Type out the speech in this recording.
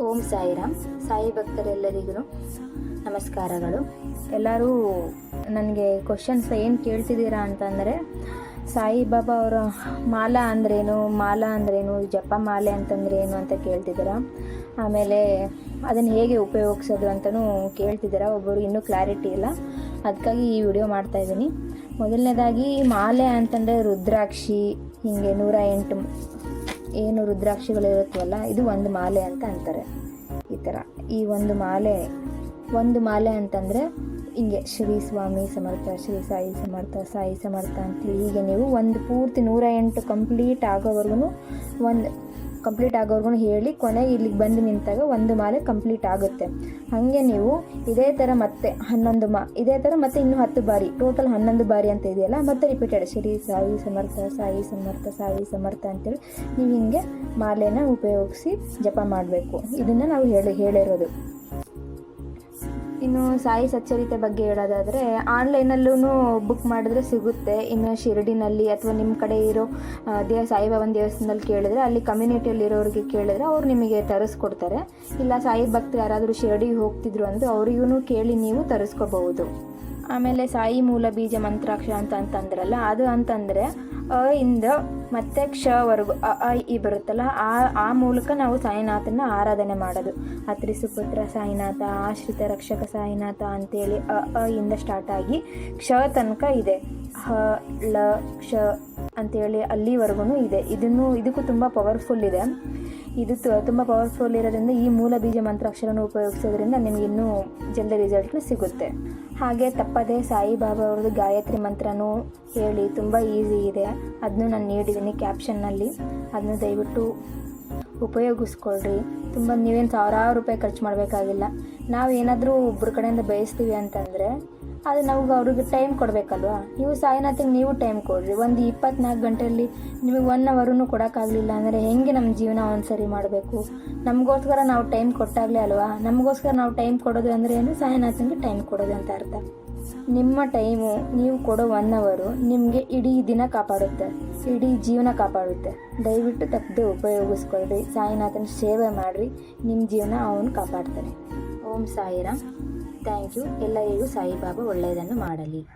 ಓಂ ಸಾಯಿರಾಮ್. ಸಾಯಿ ಭಕ್ತರೆಲ್ಲರಿಗೂ ನಮಸ್ಕಾರಗಳು. ಎಲ್ಲರೂ ನನಗೆ ಕ್ವಶನ್ಸ್ ಏನು ಕೇಳ್ತಿದ್ದೀರಾ ಅಂತಂದರೆ ಸಾಯಿಬಾಬಾ ಅವರ ಮಾಲಾ ಅಂದ್ರೇನು ಮಾಲಾ ಅಂದ್ರೇನು, ಜಪ ಮಾಲೆ ಅಂತಂದ್ರೆ ಏನು ಅಂತ ಕೇಳ್ತಿದ್ದೀರಾ. ಆಮೇಲೆ ಅದನ್ನು ಹೇಗೆ ಉಪಯೋಗಿಸೋದು ಅಂತಲೂ ಕೇಳ್ತಿದ್ದೀರಾ. ಒಬ್ಬರು ಇನ್ನೂ ಕ್ಲಾರಿಟಿ ಇಲ್ಲ. ಅದಕ್ಕಾಗಿ ಈ ವಿಡಿಯೋ ಮಾಡ್ತಾಯಿದ್ದೀನಿ ಮೊದಲನೇದಾಗಿ ಮಾಲೆ ಅಂತಂದರೆ ರುದ್ರಾಕ್ಷಿ, ಹೀಗೆ ನೂರ ಎಂಟು ಏನು ರುದ್ರಾಕ್ಷಿಗಳಿರುತ್ತವಲ್ಲ, ಇದು ಒಂದು ಮಾಲೆ ಅಂತ ಅಂತಾರೆ. ಈ ಥರ ಈ ಒಂದು ಮಾಲೆ ಒಂದು ಮಾಲೆ ಅಂತಂದರೆ ಹಿಂಗೆ ಶ್ರೀ ಸ್ವಾಮಿ ಸಮರ್ಥ, ಶ್ರೀ ಸಾಯಿ ಸಮರ್ಥ ಸಾಯಿ ಸಮರ್ಥ ಅಂತ ಹೀಗೆ ನೀವು ಒಂದು ಪೂರ್ತಿ ನೂರ ಎಂಟು ಕಂಪ್ಲೀಟ್ ಆಗೋವರೆಗೂ ಒಂದು ಕಂಪ್ಲೀಟ್ ಆಗೋವರೆಗೂ ಹೇಳಿ ಕೊನೆಗೆ ಇಲ್ಲಿಗೆ ಬಂದು ನಿಂತಾಗ ಒಂದು ಮಾಲೆ ಕಂಪ್ಲೀಟ್ ಆಗುತ್ತೆ. ಹಾಗೆ ನೀವು ಇದೇ ಥರ ಮತ್ತೆ ಹನ್ನೊಂದು ಮಾ, ಇದೇ ಥರ ಮತ್ತೆ ಇನ್ನೂ ಹತ್ತು ಬಾರಿ ಟೋಟಲ್ ಹನ್ನೊಂದು ಬಾರಿ ಅಂತ ಇದೆಯಲ್ಲ, ಮತ್ತೆ ರಿಪೀಟೆಡ್ ಶ್ರೀ ಸಾಯಿ ಸಮರ್ಥ ಸಾಯಿ ಸಮರ್ಥ ಸಾಯಿ ಸಮರ್ಥ ಅಂತೇಳಿ ನೀವು ಹಿಂಗೆ ಮಾಲೆನ ಉಪಯೋಗಿಸಿ ಜಪ ಮಾಡಬೇಕು. ಇದನ್ನು ನಾವು ಹೇಳಿ, ಹೇಳಿರೋದು. ಇನ್ನು ಸಾಯಿ ಸಚ್ಚರಿತೆ ಬಗ್ಗೆ ಹೇಳೋದಾದರೆ ಆನ್ಲೈನಲ್ಲೂ ಬುಕ್ ಮಾಡಿದ್ರೆ ಸಿಗುತ್ತೆ. ಇನ್ನು ಶಿರಡಿನಲ್ಲಿ ಅಥವಾ ನಿಮ್ಮ ಕಡೆ ಇರೋ ದೇ ಸಾಯಿಬಾಬನ ದೇವಸ್ಥಾನದಲ್ಲಿ ಕೇಳಿದ್ರೆ ಅಲ್ಲಿ ಕಮ್ಯುನಿಟಿಯಲ್ಲಿ ಇರೋರಿಗೆ ಕೇಳಿದ್ರೆ ಅವ್ರು ನಿಮಗೆ ತರಿಸ್ಕೊಡ್ತಾರೆ. ಇಲ್ಲ ಸಾಯಿ ಭಕ್ತರು ಯಾರಾದರೂ ಶಿರಡಿಗೆ ಹೋಗ್ತಿದ್ರು ಅಂದರೆ ಅವರಿಗೂ ಕೇಳಿ ನೀವು ತರಿಸ್ಕೋಬಹುದು. ಆಮೇಲೆ ಸಾಯಿ ಮೂಲ ಬೀಜ ಮಂತ್ರಾಕ್ಷ ಅಂತ ಅಂತಂದ್ರಲ್ಲ, ಅದು ಅಂತಂದರೆ, ಅ, ಇಂದ ಮತ್ತೆ ಕ್ಷವರೆಗೂ, ಅ ಇ ಬರುತ್ತಲ್ಲ, ಆ ಆ ಮೂಲಕ ನಾವು ಸಾಯಿನಾಥನ ಆರಾಧನೆ ಮಾಡೋದು. ಅತ್ರಿ ಸುಪುತ್ರ ಸಾಯಿನಾಥ, ಆಶ್ರಿತ ರಕ್ಷಕ ಸಾಯಿನಾಥ ಅಂತೇಳಿ ಅ ಅ ಇಂದ ಸ್ಟಾರ್ಟ್ ಆಗಿ ಕ್ಷ ತನಕ ಇದೆ. ಹ ಲ ಕ್ಷ ಅಂತೇಳಿ ಅಲ್ಲಿವರೆಗೂ ಇದೆ. ಇದನ್ನು, ಇದಕ್ಕೂ ತುಂಬ ಪವರ್ಫುಲ್ ಇದೆ. ಇದು ತುಂಬ ಪವರ್ಫುಲ್ ಇರೋದ್ರಿಂದ ಈ ಮೂಲ ಬೀಜ ಮಂತ್ರಾಕ್ಷರನ ಉಪಯೋಗಿಸೋದ್ರಿಂದ ನಿಮಗೆ ಇನ್ನೂ ಜಲ್ದಿ ರಿಸಲ್ಟ್ನ ಸಿಗುತ್ತೆ. ಹಾಗೆ ತಪ್ಪದೆ ಸಾಯಿಬಾಬಾ ಅವ್ರದ್ದು ಗಾಯತ್ರಿ ಮಂತ್ರನೂ ಹೇಳಿ ತುಂಬ ಈಸಿ ಇದೆ. ಅದನ್ನು ನಾನು ನೀಡಿದ್ದೀನಿ ಕ್ಯಾಪ್ಷನ್ನಲ್ಲಿ ಅದನ್ನು ದಯವಿಟ್ಟು ಉಪಯೋಗಿಸ್ಕೊಳ್ರಿ. ತುಂಬ ನೀವೇನು ಸಾವಿರಾರು ರೂಪಾಯಿ ಖರ್ಚು ಮಾಡಬೇಕಾಗಿಲ್ಲ. ನಾವು ಏನಾದರೂ ಒಬ್ಬರ ಕಡೆಯಿಂದ ಬಯಸ್ತೀವಿ ಅಂತಂದರೆ, ಅದು ನಾವು ಅವ್ರಿಗೆ ಟೈಮ್ ಕೊಡಬೇಕಲ್ವಾ? ನೀವು ಸಾಯಿನಾಥಿಗೆ ನೀವು ಟೈಮ್ ಕೊಡ್ರಿ. ಒಂದು ಇಪ್ಪತ್ನಾಲ್ಕು ಗಂಟೆಯಲ್ಲಿ ನಿಮಗೆ ಒನ್ ಅವರೂ ಕೊಡೋಕ್ಕಾಗಲಿಲ್ಲ ಅಂದರೆ ಹೆಂಗೆ ನಮ್ಮ ಜೀವನ ಒಂದು ಸರಿ ಮಾಡಬೇಕು? ನಮಗೋಸ್ಕರ ನಾವು ಟೈಮ್ ಕೊಟ್ಟಾಗಲೇ ಅಲ್ವಾ? ನಮಗೋಸ್ಕರ ನಾವು ಟೈಮ್ ಕೊಡೋದು ಅಂದರೆ ಏನು? ಸಾಯಿನಾಥನಿಗೆ ಟೈಮ್ ಕೊಡೋದು ಅಂತ ಅರ್ಥ. ನಿಮ್ಮ ಟೈಮು ನೀವು ಕೊಡೋ ಒನ್ ಅವರು ನಿಮಗೆ ಇಡೀ ದಿನ ಕಾಪಾಡುತ್ತೆ, ಇಡೀ ಜೀವನ ಕಾಪಾಡುತ್ತೆ. ದಯವಿಟ್ಟು ತಪ್ಪದೆ ಉಪಯೋಗಿಸ್ಕೊಳ್ರಿ. ಸಾಯಿನಾಥನ ಸೇವೆ ಮಾಡಿರಿ ನಿಮ್ಮ ಜೀವನ ಅವನು ಕಾಪಾಡ್ತಾನೆ. ಓಂ ಸಾಯಿರಾಮ್. Thank you. ಎಲ್ಲರಿಗೂ ಸಾಯಿಬಾಬಾ ಒಳ್ಳೆಯದನ್ನು ಮಾಡಲಿ.